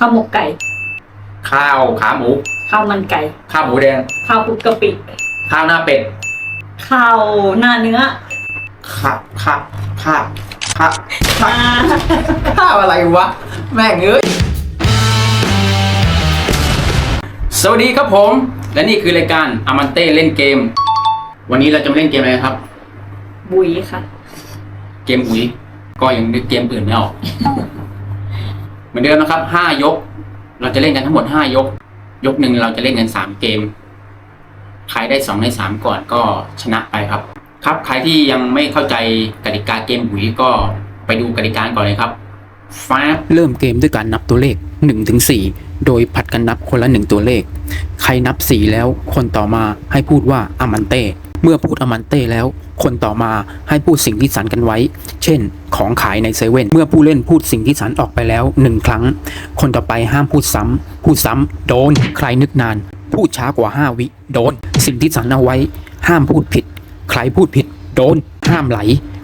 ข้าวหมกไก่ ข้าวขาหมู ข้าวมันไก่ ข้าวหมูแดง ข้าวคลุกกะปิ ข้าวหน้าเป็ด ข้าวหน้าเนื้อ ข้าวข้าวข้าวข้าวข้าวข้าวอะไรวะ แม่งเอ้ย สวัสดีครับผม และนี่คือรายการอามันเต้เล่นเกม วันนี้เราจะมาเล่นเกมอะไรครับ บุยค่ะ เกมอุ๋ยก็ยังนึกเกมอื่นไม่ออก เหมือนเดิมนะครับห้ายก เราจะเล่นกันทั้งหมดห้ายก ยกหนึ่งเราจะเล่นกันสามเกม ใครได้สองในสามก่อนก็ชนะไปครับ ครับใครที่ยังไม่เข้าใจกติกาเกมอุ๋ยก็ไปดูกติกาก่อนเลยครับฟ้าเริ่มเกมด้วยการนับตัวเลข1ถึง4โดยผัดกันนับคนละ 1 ตัวเลข ใครนับ 4 แล้วคนต่อมาให้พูดว่าอามันเต้ เมื่อพูดอมันเต้แล้ว คนต่อมาให้พูดสิ่งที่สันกันไว้ เช่น ของขายในเซเว่น เมื่อผู้เล่นพูดสิ่งที่สันออกไปแล้ว1ครั้ง คนต่อไปห้ามพูดซ้ำ พูดซ้ำ โดน ใครนึกนาน พูดช้ากว่า 5 วิ โดน สิ่งที่สันเอาไว้ ห้ามพูดผิด ใครพูดผิด โดน ห้ามไหล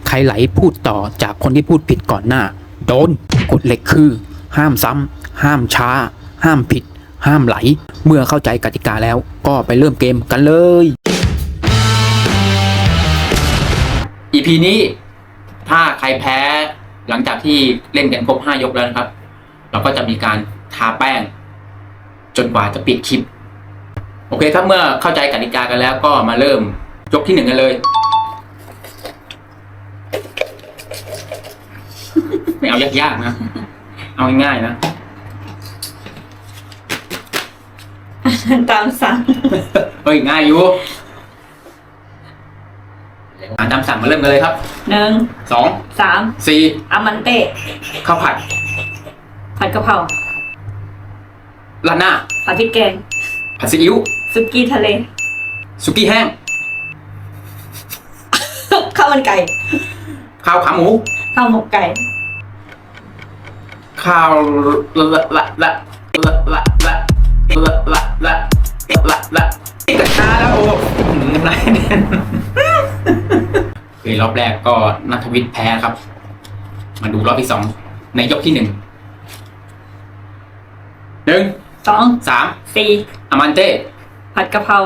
ใครไหลพูดต่อจากคนที่พูดผิดก่อนหน้า โดน กฎเหล็กคือ ห้ามซ้ำ ห้ามช้า ห้ามผิด ห้ามไหล เมื่อเข้าใจกติกาแล้วก็ไปเริ่มเกมกันเลย EP นี้ถ้าใครแพ้หลังจากที่เล่นกันครบห้ายกแล้วนะครับ เราก็จะมีการทาแป้ง จนกว่าจะปิดคลิป โอเคครับเมื่อเข้าใจกติกากันแล้วก็มาเริ่มยกที่หนึ่งกันเลย ไม่เอายากๆนะ เอาง่ายๆนะตามสั่งเฮ้ยง่ายอยู่อ่านตา มสั่งมาเริ่มกันเลยครับหนึ่งสองสามสี่อามันเต้ข้าวผัดผัดกะเพราราดหน้าผัดพริกแกงผัดซีอิ๊วซุกี้ทะเลสุกี้แห้ง ข้าวมันไก่ ข้าวขาหมู ข้าวหมกไก่ ข้าวละละละละละละละละละละละละกระชาแล้วโอ้น้ำลายแน่นคือรอบแรกก็นัทวิทย์แพ้ครับ มาดูรอบที่สองในยกที่หนึ่งหนึ่งสองสามสี่อามันเต้ผัดกะเพรา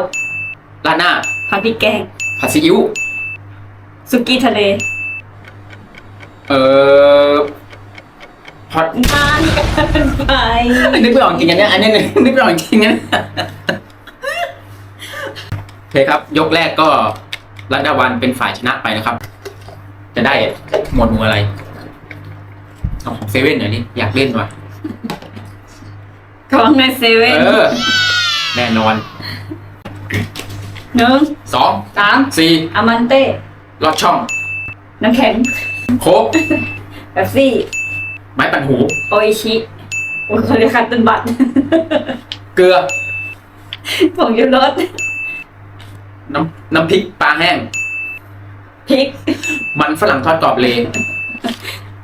ราดหน้าผัดพริกแกงผัดซีอิ๊วซุกี้ทะเล เอ่อผัดนานเกินไปนึกไม่ออกจริงอันเนี้ยอันเนี้ยนึกไม่ออกจริงนะโอเคครับ ยกแรกก็ รัตดาวันเป็นฝ่ายชนะไปนะครับ จะได้หมวดหมู่อะไรเอาของเซเว่นหน่อยนี่อยากเล่นว่ะของในเซเว่นเออ แน่นอนหนึ่งสองสามสี่อามันเต้ลอดช่อง น้ำแข็งโค้กเบบซี่ ไม้ปั่นหู โออิชิโอ้ยเขาเรียกคัตเติ้ลบัตเกลือผงยูรส น้ำน้ำพริกปลาแห้ง พริกมันฝรั่งทอดกรอบเล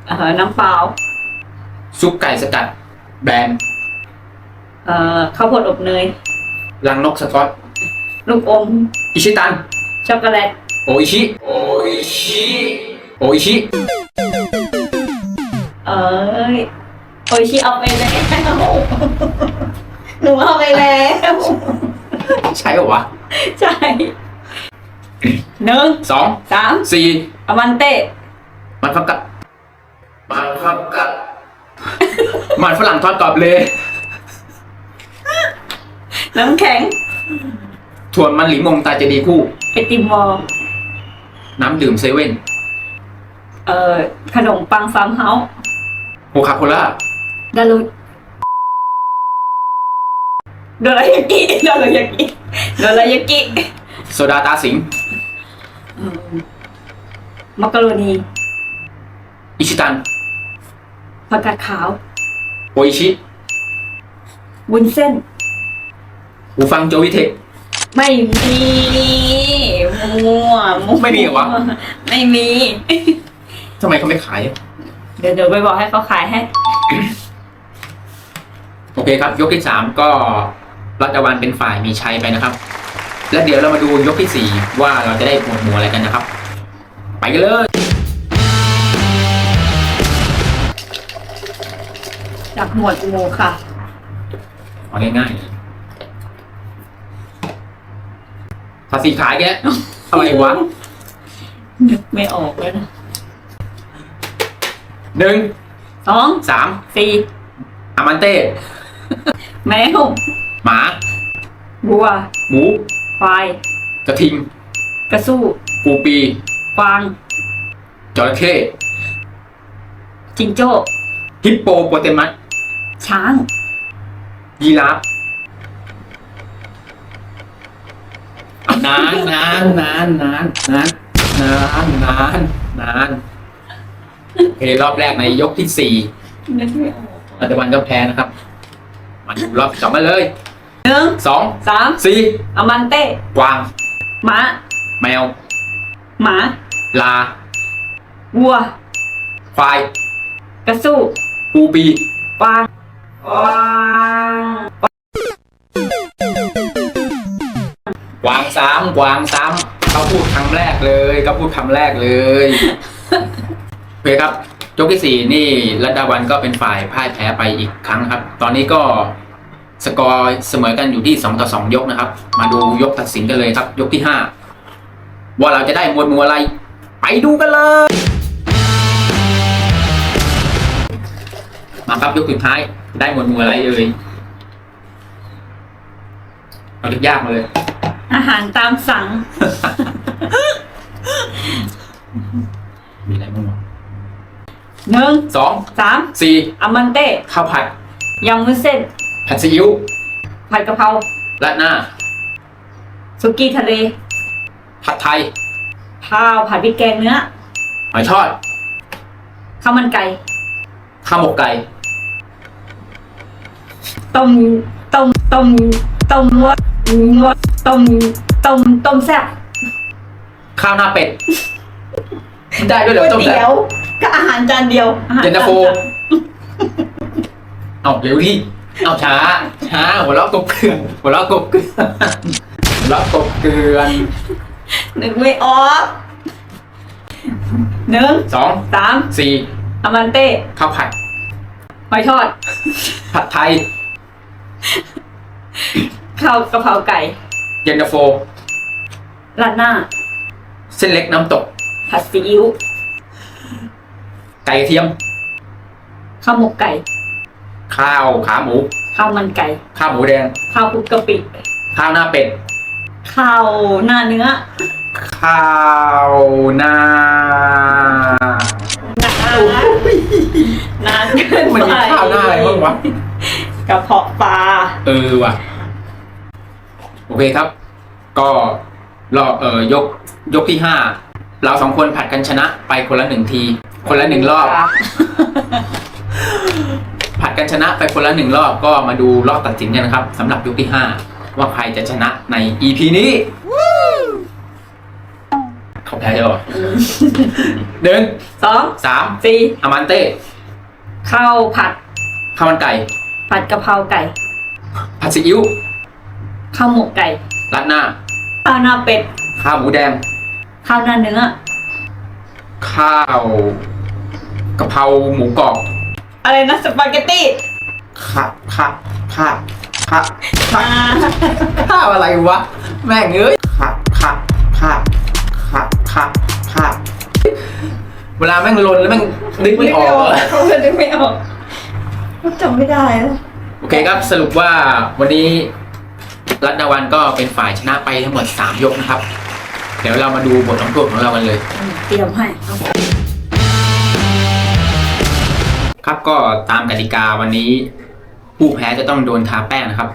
เอ่อน้ำเปล่าซุปไก่สกัด แบรนด์เอ่อข้าวโพดอบเนยรังนกสกอต ลูกอม อิชิตัน ช็อกโกแลต โออิชิ โออิชิ โออิชิ เอ้ยโออิชิเอาไปแล้วหนูเอาไปแล้ว ใช่เหรอวะ ใช่หนึ่งสองสามสี่อามันเต้มันฟักกับมันฟักกับมันฝรั่งทอดกรอบเลย น้ำแข็งถั่วมันหลีมงตาเจดีคู่ไอติมวอลน้ำดื่มเซเว่นเอ่อขนมปังฟาร์มเฮาส์โคคาโคล่าดารุ โดรายากิโดรายากิโดรายากิโซดาตาสิงอืมมักกะโรนีอิชิตัน ผักกาดขาวโออิชิวุ้นเส้น หูฟังโจวิเทค ไม่มีมั่วมั่วไม่มีเหรอวะ ไม่มี ทำไมเขาไม่ขาย เดี๋ยวเดี๋ยวไปบอกให้เขาขายให้ โอเคครับ ยกที่สามก็ รัตวันเป็นฝ่ายมีชัยไปนะครับ และเดี๋ยวเรามาดูยกที่สี่ว่าเราจะได้หมวดหมู่อะไรกันนะครับ ไปกันเลยจากหมวดหมู่ค่ะ เอาง่ายๆภาษีขายแกอะไรวะนึกไม่ออกเลยนะหนึ่งสองสามสี่อามันเต้แมว หมาวัว หมู ควาย กระทิง กระสู้ ปูปีกวาง จระเข้จิงโจ้ ฮิปโปโปเตมัส ช้าง ยีราฟ นานนานนานนานนานนานนานนานโอเครอบแรกในยกที่สี่นึกไม่ออกรัตวันก็แพ้นะครับมาดูรอบที่สองมาเลย หนึ่งสองสามสี่อามันเต้กวาง หมาแมว หมา ลา วัว ควาย กระสู้ปูปีกวางกวางกวางซ้ำกวางซ้ำเขาพูดคำแรกเลยเขาพูดคำแรกเลยโอเคครับยกที่สี่นี่รัตดาวันก็เป็นฝ่ายพ่ายแพ้ไปอีกครั้งครับ ตอนนี้ก็ สกอร์เสมอกันอยู่ที่สองต่อสองยกนะครับ มาดูยกตัดสินกันเลยครับ ยกที่ห้าว่าเราจะได้มวลมัวอะไร ไปดูกันเลย มาครับยกสุดท้าย ได้มวลมัวอะไรเอ่ยเอายากๆมาเลย อาหารตามสั่ง มีอะไรบ้างวะหนึ่งสองสามสี่อามันเต้ข้าวผัดยำวุ้นเส้น ผัดซีอิ๊วผัดกะเพราราดหน้า สุกี้ทะเล ผัดไทย ข้าวผัดพริกแกงเนื้อ หอยทอด ข้าวมันไก่ ข้าวหมกไก่ ต้ม ต้ม ต้ม ต้มมดมดต้ม ต้ม ต้มแซ่บ ข้าวหน้าเป็ด ได้ด้วยเหรอต้มแซ่เตี๋ยบวก็อาหารจานเดียวอาหารเย็นตาโฟจสั่งเอาเร็วดิ เอาช้าช้าหัวเราะกบเกลือนหัวเราะกบเกลือนหัวเราะกบเกลือนนึกไม่ออกหนึ่งสองสามสี่อามันเต้ข้าวผัดหอยทอด ผัดไทยข้าวกะเพราไก่ เย็นตาโฟราดหน้า เส้นเล็กน้ำตก ผัดซีอิ๊วไก่เทียมข้าวหมกไก่ ข้าวขาหมู ข้าวมันไก่ ข้าวหมูแดง ข้าวคลุกกะปิ ข้าวหน้าเป็ด ข้าวหน้าเนื้อ ข้าวหน้านานเกินมันไปมีข้าวหน้าอะไรบ้างวะ กระเพาะปลา เออว่ะ โอเคครับ ก็รอบเออยกยกที่ห้าเราสองคนผัดกันชนะไปคนละหนึ่งที คนละหนึ่งรอบ ผัดกันชนะไปคนละหนึ่งรอบก็มาดูรอบตัดสินกันนะครับสำหรับยกที่ห้าว่าใครจะชนะใน EP นี้เขาแพ้จะหรอหนึ่งสองสามสี่อามันเต้ข้าวผัดข้าวมันไก่ ผัดกะเพราไก่ ผัดซีอิ๊วข้าวหมกไก่ราดหน้าข้าวหน้าเป็ดข้าวหมูแดง ข้าวหน้าเนื้อ ข้าวกะเพราหมูกรอบ อะไรนะสปาเกตตี้ข้าข้าข้าข้าข้าข้าวอะไรวะ แม่งเอ้ยข้าข้าข้าข้าข้าข้าเวลาแม่งลนแล้วแม่งนึกไม่ออกเขานึกไม่ออกจำไม่ได้แล้วโอเคครับสรุปว่าวันนี้รัตนวันก็เป็นฝ่ายชนะไปทั้งหมด3ยกนะครับ เดี๋ยวเรามาดูบทลงโทษของเรากันเลย เตรียมให้ ครับก็ตามกติกาวันนี้ ผู้แพ้จะต้องโดนทาแป้งนะครับ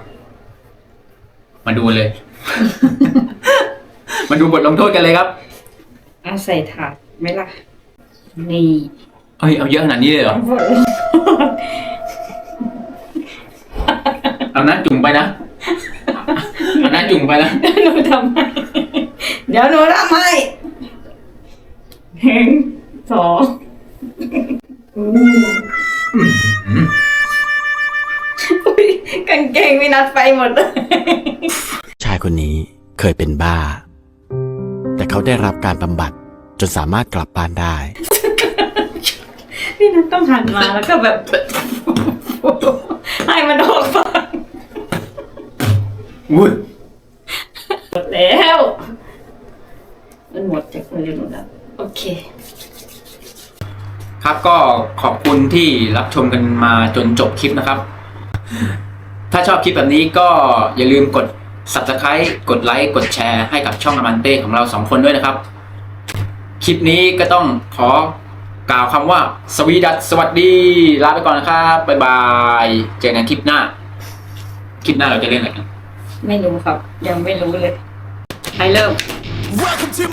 มาดูเลย มาดูบทลงโทษกันเลยครับอาใส่ถาดไหมล่ะ นี่เฮ้ยเอาเยอะขนาดนี้เลยเหรอเอาน้าจุ่มไปนะ เอาน้าจุ่มไปนะ หนูทำให้เดี๋ยวหนูทำให้หนึ่งสอง นัดไปหมดเลยชายคนนี้เคยเป็นบ้า แต่เขาได้รับการบำบัดจนสามารถกลับบ้านได้ พี่นัทต้องหันมาแล้วก็แบบให้มันออกปากอุ้ยหมดแล้ว มันหมดจากมือหมดแล้ว โอเค ครับก็ขอบคุณที่รับชมกันมาจนจบคลิปนะครับ ถ้าชอบคลิปแบบนี้ก็อย่าลืมกด subscribe กดไลค์กดแชร์ให้กับช่องอมันเต้ของเราสองคนด้วยนะครับ คลิปนี้ก็ต้องขอกล่าวคำว่าสวีดัสสวัสดี ลาไปก่อนนะครับ บ๊ายบาย เจอกันคลิปหน้า คลิปหน้าเราจะเล่นอะไรกันไม่รู้ครับ ยังไม่รู้เลยใครเริ่ม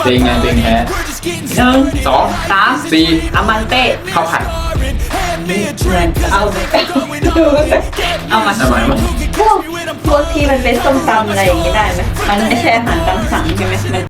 เพลงงานเพลงแพ้หนึ่งสองสามสี่ อามันเต้ข้าวผัด เหมือนเอาไปเอามาทำไมวะพวกพวกที่มันเป็นส้มตำอะไรอย่างนี้ได้ไหมมันไม่ใช่อาหารตามสั่งใช่ไหมมัน